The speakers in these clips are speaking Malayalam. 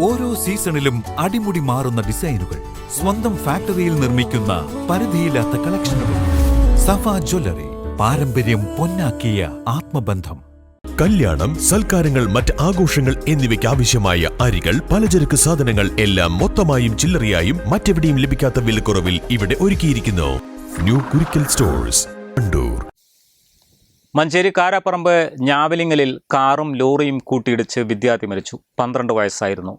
ഓരോ സീസണിലും അടിമുടി മാറുന്ന ഡിസൈനുകൾ സ്വന്തം ഫാക്ടറിയിൽ നിർമ്മിക്കുന്ന പരിധിയില്ലാത്ത കളക്ഷനുകൾ. സഫ ജ്വല്ലറി പാരമ്പര്യം പൊന്നാക്കിയ ആത്മബന്ധം. കല്യാണം സൽക്കാരങ്ങൾ മറ്റ് ആഘോഷങ്ങൾ എന്നിവയ്ക്ക് ആവശ്യമായ അരികൾ പലചരക്ക് സാധനങ്ങൾ എല്ലാം മൊത്തമായും ചില്ലറയായും മറ്റെവിടെയും ലഭിക്കാത്ത വിലക്കുറവിൽ ഇവിടെ ഒരുക്കിയിരിക്കുന്നു. ന്യൂ കുരിക്കൽ സ്റ്റോഴ്സ് കണ്ടൂർ മഞ്ചേരി കാരാപ്പറമ്പ് ഞാവലിങ്ങലിൽ കാറും ലോറിയും കൂട്ടിയിടിച്ച് വിദ്യാർത്ഥി മരിച്ചു. പന്ത്രണ്ട് വയസ്സായിരുന്നു.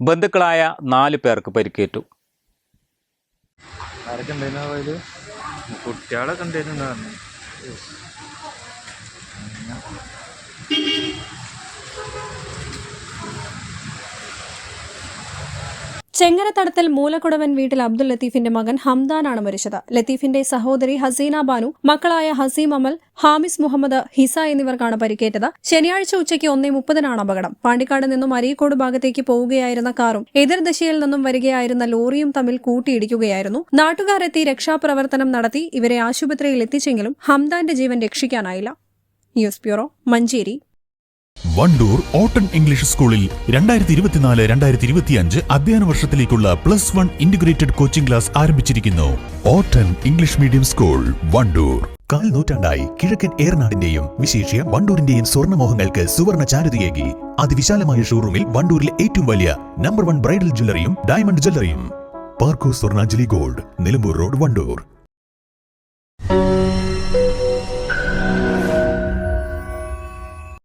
ബന്ധുക്കളായ നാല് പേർക്ക് പരിക്കേറ്റു. കുട്ടികളൊക്കെ ഉണ്ടായിരുന്നു ചെങ്ങരത്തടത്തിൽ മൂലക്കുടവൻ വീട്ടിൽ അബ്ദുൽ ലത്തീഫിന്റെ മകൻ ഹംദാനാണ് മരിച്ചത്. ലത്തീഫിന്റെ സഹോദരി ഹസീന ബാനു മക്കളായ ഹസീം അമൽ ഹാമിസ് മുഹമ്മദ് ഹിസ എന്നിവർക്കാണ് പരിക്കേറ്റത്. ശനിയാഴ്ച ഉച്ചയ്ക്ക് ഒന്നേ മുപ്പതിനാണ് അപകടം. പാണ്ടിക്കാട് നിന്നും അരീക്കോട് ഭാഗത്തേക്ക് പോവുകയായിരുന്ന കാറും എതിർദിശയിൽ നിന്നും വരികയായിരുന്ന ലോറിയും തമ്മിൽ കൂട്ടിയിടിക്കുകയായിരുന്നു. നാട്ടുകാരെത്തി രക്ഷാപ്രവർത്തനം നടത്തി ഇവരെ ആശുപത്രിയിൽ എത്തിച്ചെങ്കിലും ഹംദാന്റെ ജീവൻ രക്ഷിക്കാനായില്ല. News bureau Manjeri. Wandoor Auton English സ്കൂളിൽ രണ്ടായിരത്തി ഇരുപത്തിനാല് രണ്ടായിരത്തി ഇരുപത്തിയഞ്ച് അധ്യയന വർഷത്തിലേക്കുള്ള plus one integrated coaching class ആരംഭിച്ചിരിക്കുന്നു. Auton English medium school Wandoor. കാൽ നൂറ്റാണ്ടായി കിഴക്കൻ ഏറനാടിന്റെയും വിശേഷ്യ വണ്ടൂരിന്റെയും സ്വർണമോഹങ്ങൾക്ക് സുവർണ ചാരുതയേകി അതിവിശാലമായ ഷോറൂമിൽ വണ്ടൂരിലെ ഏറ്റവും വലിയ നമ്പർ വൺ ബ്രൈഡൽ ജ്വല്ലറിയും diamond ജ്വല്ലറിയും. Parco Swarnanjali gold Nilambur road Wandoor.